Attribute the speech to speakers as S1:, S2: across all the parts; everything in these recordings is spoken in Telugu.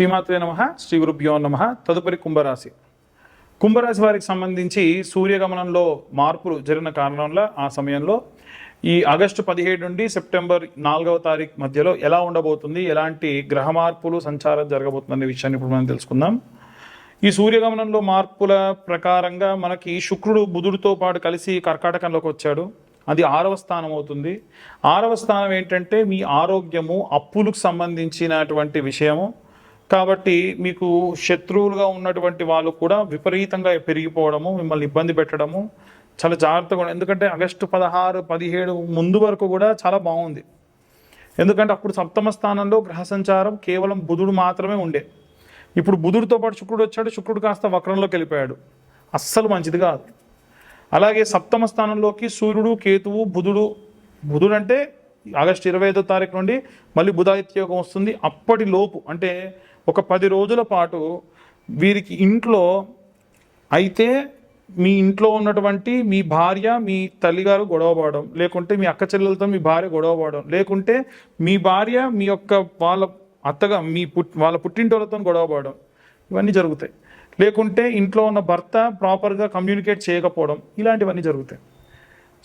S1: శ్రీమాత్రే నమ శ్రీ గురుభ్యో నమ తదుపరి కుంభరాశి. కుంభరాశి వారికి సంబంధించి సూర్యగమనంలో మార్పులు జరిగిన కారణంలో ఆ సమయంలో ఈ ఆగస్టు పదిహేడు నుండి సెప్టెంబర్ నాలుగవ తారీఖు మధ్యలో ఎలా ఉండబోతుంది ఎలాంటి గ్రహ మార్పులు సంచారం జరగబోతుంది అనే విషయాన్ని ఇప్పుడు మనం తెలుసుకుందాం. ఈ సూర్యగమనంలో మార్పుల ప్రకారంగా మనకి శుక్రుడు బుధుడితో పాటు కలిసి కర్కాటకంలోకి వచ్చాడు. అది ఆరవ స్థానం అవుతుంది. ఆరవ స్థానం ఏంటంటే మీ ఆరోగ్యము అప్పులకు సంబంధించినటువంటి విషయము. కాబట్టి మీకు శత్రువులుగా ఉన్నటువంటి వాళ్ళు కూడా విపరీతంగా పెరిగిపోవడము మిమ్మల్ని ఇబ్బంది పెట్టడము చాలా జాగ్రత్తగా ఉండ- ఎందుకంటే ఆగస్టు పదహారు పదిహేడు ముందు వరకు కూడా చాలా బాగుంది. ఎందుకంటే అప్పుడు సప్తమ స్థానంలో గ్రహ సంచారం కేవలం బుధుడు మాత్రమే ఉండే. ఇప్పుడు బుధుడితో పాటు శుక్రుడు వచ్చాడు శుక్రుడు కాస్త వక్రంలోకి వెళ్ళిపోయాడు. అస్సలు మంచిది కాదు. అలాగే సప్తమ స్థానంలోకి సూర్యుడు కేతువు బుధుడు బుధుడు అంటే ఆగస్టు ఇరవై ఐదో తారీఖు నుండి మళ్ళీ బుధాదిత్య యోగం వస్తుంది. అప్పటి లోపు అంటే ఒక పది రోజుల పాటు వీరికి ఇంట్లో అయితే మీ ఇంట్లో ఉన్నటువంటి మీ భార్య మీ తల్లిగారు గొడవపడడం లేకుంటే మీ అక్క చెల్లెలతో మీ భార్య గొడవపడడం లేకుంటే మీ భార్య మీ యొక్క వాళ్ళ అత్తగా మీ పుట్ వాళ్ళ పుట్టింటోళ్ళతో గొడవపడడం ఇవన్నీ జరుగుతాయి. లేకుంటే ఇంట్లో ఉన్న భర్త ప్రాపర్గా కమ్యూనికేట్ చేయకపోవడం ఇలాంటివన్నీ జరుగుతాయి.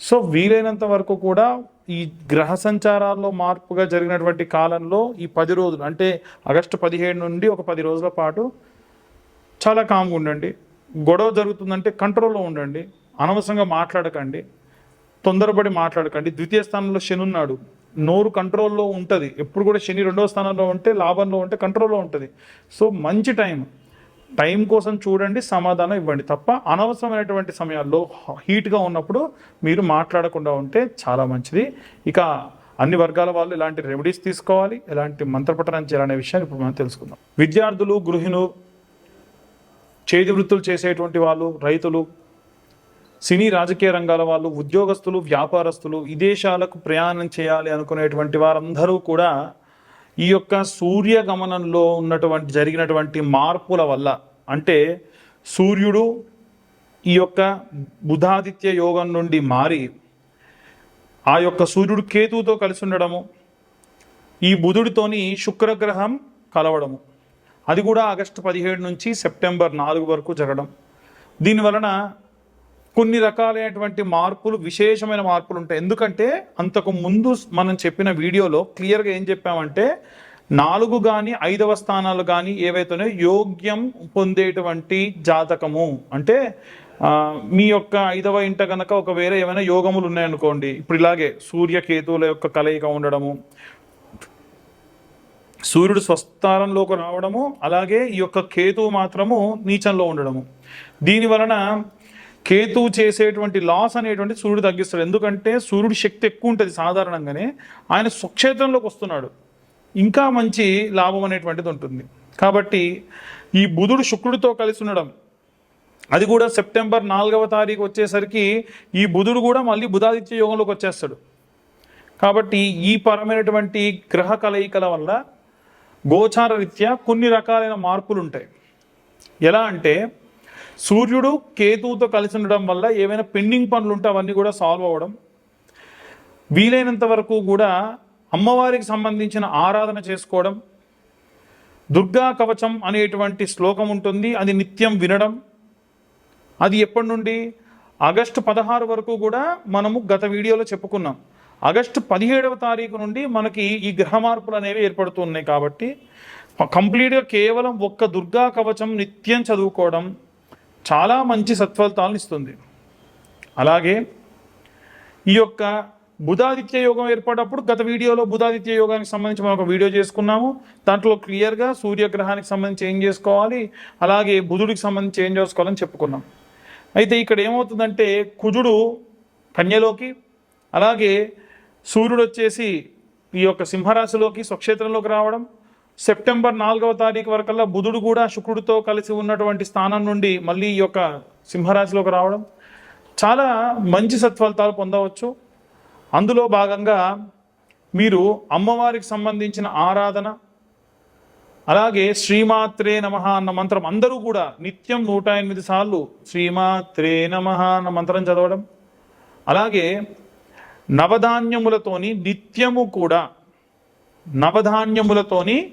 S1: సో వీలైనంత వరకు కూడా ఈ గ్రహ సంచారాల్లో మార్పుగా జరిగినటువంటి కాలంలో ఈ పది రోజులు అంటే ఆగస్టు పదిహేడు నుండి ఒక పది రోజుల పాటు చాలా కామ్గా ఉండండి. గొడవ జరుగుతుందంటే కంట్రోల్లో ఉండండి. అనవసరంగా మాట్లాడకండి. తొందరపడి మాట్లాడకండి. ద్వితీయ స్థానంలో శని ఉన్నాడు. నోరు కంట్రోల్లో ఉంటుంది. ఎప్పుడు కూడా శని రెండవ స్థానంలో ఉంటే లాభంలో ఉంటే కంట్రోల్లో ఉంటుంది. సో మంచి టైం టైం కోసం చూడండి సమాధానం ఇవ్వండి తప్ప అనవసరమైనటువంటి సమయాల్లో హీట్గా ఉన్నప్పుడు మీరు మాట్లాడకుండా ఉంటే చాలా మంచిది. ఇక అన్ని వర్గాల వాళ్ళు ఎలాంటి రెమెడీస్ తీసుకోవాలి ఎలాంటి మంత్రపఠనం చేయాలనే విషయాన్ని ఇప్పుడు మనం తెలుసుకుందాం. విద్యార్థులు గృహిణులు చేతి వృత్తులు చేసేటువంటి వాళ్ళు రైతులు సినీ రాజకీయ రంగాల వాళ్ళు ఉద్యోగస్తులు వ్యాపారస్తులు విదేశాలకు ప్రయాణం చేయాలి అనుకునేటువంటి వారందరూ కూడా ఈ యొక్క సూర్య గమనంలో ఉన్నటువంటి జరిగినటువంటి మార్పుల వల్ల అంటే సూర్యుడు ఈ యొక్క బుధాదిత్య యోగం నుండి మారి ఆ యొక్క సూర్యుడు కేతువుతో కలిసి ఉండడము ఈ బుధుడితోని శుక్రగ్రహం కలవడము. అది కూడా ఆగస్టు పదిహేడు నుంచి సెప్టెంబర్ నాలుగు వరకు జరగడం. దీని వలన కొన్ని రకాలైనటువంటి మార్పులు విశేషమైన మార్పులు ఉంటాయి. ఎందుకంటే అంతకు ముందు మనం చెప్పిన వీడియోలో క్లియర్గా ఏం చెప్పామంటే నాలుగు కానీ ఐదవ స్థానాలు కానీ ఏవైతేనే యోగ్యం పొందేటువంటి జాతకము. అంటే మీ యొక్క ఐదవ ఇంట కనుక ఒక వేరే ఏమైనా యోగములు ఉన్నాయనుకోండి ఇప్పుడు ఇలాగే సూర్యకేతువుల యొక్క కలయిక ఉండడము సూర్యుడు స్వస్థానంలోకి రావడము అలాగే ఈ యొక్క కేతువు మాత్రము నీచంలో ఉండడము. దీని వలన కేతువు చేసేటువంటి లాస్ అనేటువంటి సూర్యుడు తగ్గిస్తాడు. ఎందుకంటే సూర్యుడి శక్తి ఎక్కువ ఉంటుంది సాధారణంగానే. ఆయన స్వక్షేత్రంలోకి వస్తున్నాడు. ఇంకా మంచి లాభం అనేటువంటిది ఉంటుంది. కాబట్టి ఈ బుధుడు శుక్రుడితో కలిసి ఉండడం అది కూడా సెప్టెంబర్ నాలుగవ తారీఖు వచ్చేసరికి ఈ బుధుడు కూడా మళ్ళీ బుధాదిత్య యోగంలోకి వచ్చేస్తాడు. కాబట్టి ఈ పరమైనటువంటి గ్రహ కలయికల వల్ల గోచార రీత్యా కొన్ని రకాలైన మార్పులు ఉంటాయి ఎలా అంటే సూర్యుడు కేతువుతో కలిసి ఉండడం వల్ల ఏవైనా పెండింగ్ పనులు ఉంటే అవన్నీ కూడా సాల్వ్ అవ్వడం. వీలైనంత వరకు కూడా అమ్మవారికి సంబంధించిన ఆరాధన చేసుకోవడం. దుర్గా కవచం అనేటువంటి శ్లోకం ఉంటుంది అది నిత్యం వినడం. అది ఎప్పటి నుండి? ఆగస్టు పదహారు వరకు కూడా మనము గత వీడియోలో చెప్పుకున్నాం. ఆగస్టు పదిహేడవ తారీఖు నుండి మనకి ఈ గ్రహ మార్పులు అనేవి ఏర్పడుతున్నాయి కాబట్టి కంప్లీట్గా కేవలం ఒక్క దుర్గా కవచం నిత్యం చదువుకోవడం చాలా మంచి సత్ఫలితాలను ఇస్తుంది. అలాగే ఈ యొక్క బుధాదిత్య యోగం ఏర్పడినప్పుడు గత వీడియోలో బుధాదిత్య యోగానికి సంబంధించి మనం ఒక వీడియో చేసుకున్నాము. దాంట్లో క్లియర్గా సూర్యగ్రహానికి సంబంధించి ఏం చేసుకోవాలి? అలాగే బుధుడికి సంబంధించి ఏం చేసుకోవాలని చెప్పుకున్నాం. అయితే ఇక్కడ ఏమవుతుందంటే కుజుడు కన్యలోకి అలాగే సూర్యుడు వచ్చేసి ఈ యొక్క సింహరాశిలోకి స్వక్షేత్రంలోకి రావడం సెప్టెంబర్ నాలుగవ తారీఖు వరకల్లా బుధుడు కూడా శుక్రుడితో కలిసి ఉన్నటువంటి స్థానం నుండి మళ్ళీ ఈ యొక్క సింహరాశిలోకి రావడం చాలా మంచి సత్ఫలితాలు పొందవచ్చు. అందులో భాగంగా మీరు అమ్మవారికి సంబంధించిన ఆరాధన అలాగే శ్రీమాత్రే నమ అన్న మంత్రం అందరూ కూడా నిత్యం నూట ఎనిమిది సార్లు శ్రీమాత్రే నమ అన్న మంత్రం చదవడం అలాగే నవధాన్యములతోని నిత్యము కూడా నవధాన్యములతోని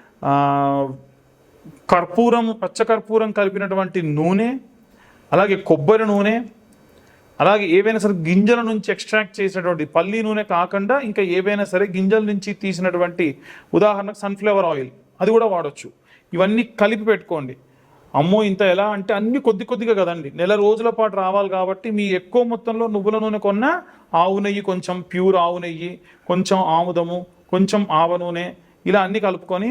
S1: కర్పూరం పచ్చకర్పూరం కలిపినటువంటి నూనె అలాగే కొబ్బరి నూనె అలాగే ఏవైనా సరే గింజల నుంచి ఎక్స్ట్రాక్ట్ చేసినటువంటి పల్లి నూనె కాకుండా ఇంకా ఏవైనా సరే గింజల నుంచి తీసినటువంటి ఉదాహరణకు సన్ఫ్లవర్ ఆయిల్ అది కూడా వాడచ్చు. ఇవన్నీ కలిపి పెట్టుకోండి. అమ్మో ఇంత ఎలా అంటే అన్ని కొద్ది కొద్దిగా కదండి. నెల రోజుల పాటు రావాలి కాబట్టి మీ ఎక్కువ మొత్తంలో నువ్వుల నూనె కొన్న ఆవు నెయ్యి కొంచెం ప్యూర్ ఆవు నెయ్యి కొంచెం ఆముదము కొంచెం ఆవ నూనె ఇలా అన్ని కలుపుకొని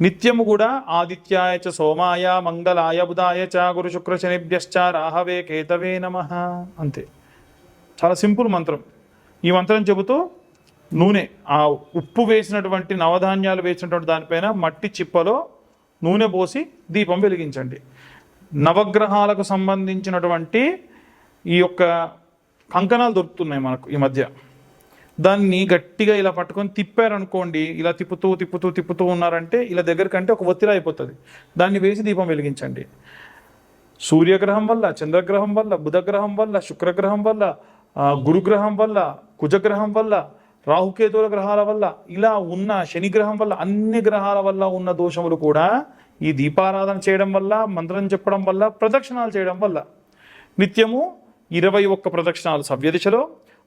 S1: నిత్యము కూడా ఆదిత్యాయ చ సోమాయ మంగళాయ బుధాయ చ గురు శుక్ర శనిభ్యశ్చ రాహవే కేతవే నమ. అంతే. చాలా సింపుల్ మంత్రం. ఈ మంత్రం చెబుతూ నూనె ఆ ఉప్పు వేసినటువంటి నవధాన్యాలు వేసినటువంటి దానిపైన మట్టి చిప్పలో నూనె పోసి దీపం వెలిగించండి. నవగ్రహాలకు సంబంధించినటువంటి ఈ యొక్క కంకణాలు దొరుకుతున్నాయి మనకు ఈ మధ్య. దాన్ని గట్టిగా ఇలా పట్టుకొని తిప్పారనుకోండి ఇలా తిప్పుతూ తిప్పుతూ తిప్పుతూ ఉన్నారంటే ఇలా దగ్గరకంటే ఒక ఒత్తిడి అయిపోతుంది. దాన్ని వేసి దీపం వెలిగించండి. సూర్యగ్రహం వల్ల చంద్రగ్రహం వల్ల బుధగ్రహం వల్ల శుక్రగ్రహం వల్ల గురుగ్రహం వల్ల కుజగ్రహం వల్ల రాహుకేతుల గ్రహాల వల్ల ఇలా ఉన్న శనిగ్రహం వల్ల అన్ని గ్రహాల వల్ల ఉన్న దోషములు కూడా ఈ దీపారాధన చేయడం వల్ల మంత్రం చెప్పడం వల్ల ప్రదక్షిణాలు చేయడం వల్ల. నిత్యము ఇరవై ఒక్క ప్రదక్షిణాలు సవ్య దిశలో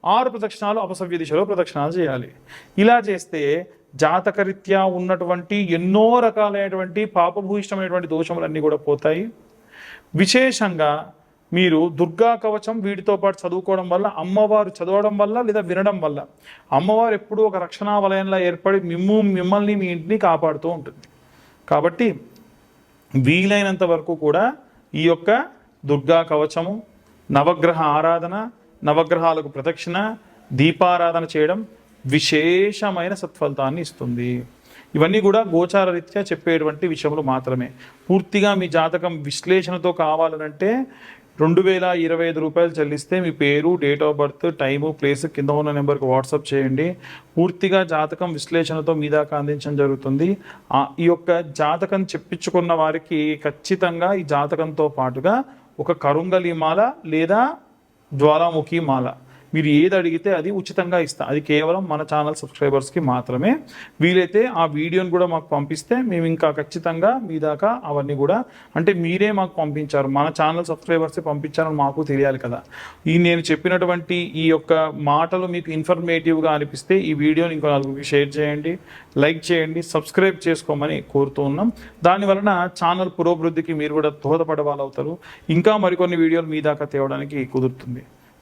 S1: ఆరు ప్రదక్షిణాలు అపసవ్య దిశలో ప్రదక్షిణాలు చేయాలి. ఇలా చేస్తే జాతకరీత్యా ఉన్నటువంటి ఎన్నో రకాలైనటువంటి పాపభూయిష్టమైనటువంటి దోషములన్నీ కూడా పోతాయి. విశేషంగా మీరు దుర్గా కవచం వీటితో పాటు చదువుకోవడం వల్ల అమ్మవారు చదవడం వల్ల లేదా వినడం వల్ల అమ్మవారు ఎప్పుడూ ఒక రక్షణా వలయంలో ఏర్పడి మిమ్ము మిమ్మల్ని మీ ఇంటిని కాపాడుతూ ఉంటుంది. కాబట్టి వీలైనంత వరకు కూడా ఈ యొక్క దుర్గా కవచము నవగ్రహ ఆరాధన నవగ్రహాలకు ప్రదక్షిణ దీపారాధన చేయడం విశేషమైన సత్ఫలితాన్ని ఇస్తుంది. ఇవన్నీ కూడా గోచార రీత్యా చెప్పేటువంటి విషయములు మాత్రమే. పూర్తిగా మీ జాతకం విశ్లేషణతో కావాలనంటే రెండు వేల ఇరవై ఐదు రూపాయలు చెల్లిస్తే మీ పేరు date of birth time place కింద ఉన్న నెంబర్కి వాట్సాప్ చేయండి. పూర్తిగా జాతకం విశ్లేషణతో మీ దాకా అందించడం జరుగుతుంది. ఈ యొక్క జాతకం చెప్పించుకున్న వారికి ఖచ్చితంగా ఈ జాతకంతో పాటుగా ఒక కరుంగలిమాల లేదా జ్వాలాముఖి మాల. మీరు ఏది అడిగితే అది ఉచితంగా ఇస్తాం. అది కేవలం మన ఛానల్ సబ్స్క్రైబర్స్కి మాత్రమే. వీలైతే ఆ వీడియోని కూడా మాకు పంపిస్తే మేము ఇంకా ఖచ్చితంగా మీ దాకా అవన్నీ కూడా అంటే మీరే మాకు పంపించారు. మన ఛానల్ సబ్స్క్రైబర్స్ పంపించారని మాకు తెలియాలి కదా. ఈ నేను చెప్పినటువంటి ఈ యొక్క మాటలు మీకు ఇన్ఫర్మేటివ్గా అనిపిస్తే ఈ వీడియోని ఇంకో నలుగురికి షేర్ చేయండి లైక్ చేయండి సబ్స్క్రైబ్ చేసుకోమని కోరుతూ ఉన్నాం. దాని వలన ఛానల్ పురోభివృద్ధికి మీరు కూడా దోహదపడవాలవుతారు అవుతారు ఇంకా మరికొన్ని వీడియోలు మీ దాకా తేవడానికి కుదురుతుంది.